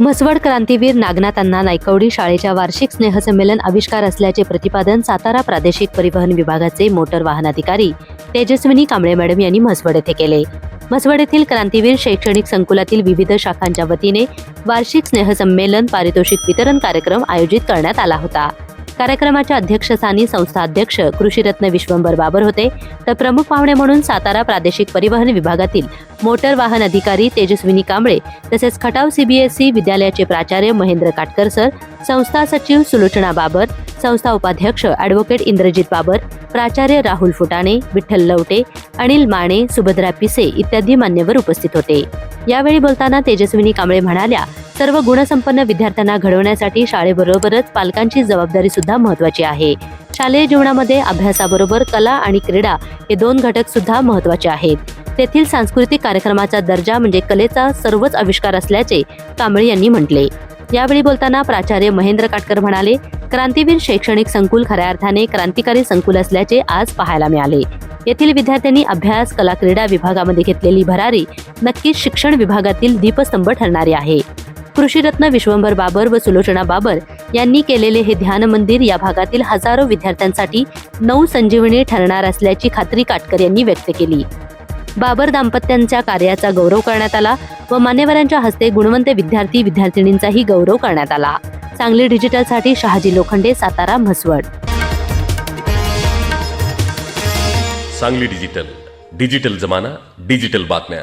म्हसवड क्रांतीवीर नागनाथांना नायकवडी शाळेच्या वार्षिक स्नेहसंमेलन आविष्कार असल्याचे प्रतिपादन सातारा प्रादेशिक परिवहन विभागाचे मोटर वाहन अधिकारी तेजस्विनी कांबळे मॅडम यांनी म्हसवड येथे केले. म्हसवड येथील क्रांतीवीर शैक्षणिक संकुलातील विविध शाखांच्या वतीने वार्षिक स्नेहसंमेलन पारितोषिक वितरण कार्यक्रम आयोजित करण्यात आला होता. कार्यक्रमाच्या अध्यक्षस्थानी संस्था अध्यक्ष कृषीरत्न विश्वंभर बाबर होते. तर प्रमुख पाहुणे म्हणून सातारा प्रादेशिक परिवहन विभागातील मोटर वाहन अधिकारी तेजस्विनी कांबळे तसेच खटाव सीबीएसई विद्यालयाचे प्राचार्य महेंद्र काटकर सर संस्था सचिव सुलोचना बाबर संस्था उपाध्यक्ष ॲडव्होकेट इंद्रजित बाबर प्राचार्य राहुल फुटाणे विठ्ठल लवटे अनिल माने सुभद्रा पिसे इत्यादी मान्यवर उपस्थित होते. यावेळी बोलताना तेजस्विनी कांबळे म्हणाल्या सर्व गुणसंपन्न विद्यार्थ्यांना घडवण्यासाठी शाळेबरोबरच पालकांची जबाबदारी सुद्धा महत्वाची आहे. शालेय जीवनामध्ये अभ्यासाबरोबर कला आणि क्रीडा हे दोन घटक सुद्धा महत्त्वाचे आहेत. तेथील सांस्कृतिक कार्यक्रमाचा दर्जा म्हणजे कलेचा सर्वच आविष्कार असल्याचे कांबळे यांनी म्हटले. यावेळी बोलताना प्राचार्य महेंद्र काटकर म्हणाले क्रांतीवीर शैक्षणिक संकुल खऱ्या अर्थाने क्रांतिकारी संकुल असल्याचे आज पाहायला मिळाले. येथील विद्यार्थ्यांनी अभ्यास कला क्रीडा विभागामध्ये घेतलेली भरारी नक्कीच शिक्षण विभागातील दीपस्तंभ ठरणारी आहे. कृषीरत्न विश्वंभर बाबर व सुलोचना बाबर यांनी केलेले हे ध्यान मंदिर या भागातील हजारो विद्यार्थ्यांसाठी नऊ संजीवनी ठरणार असल्याची खात्री काटकर यांनी व्यक्त केली. बाबर दाम्पत्यांच्या कार्याचा गौरव करण्यात आला व मान्यवरांच्या हस्ते गुणवंत विद्यार्थी विद्यार्थिनींचाही गौरव करण्यात आला. सांगली डिजिटलसाठी शहाजी लोखंडे सातारा म्हसवड. सांगली डिजिटल डिजिटल जमाना डिजिटल बातम्या.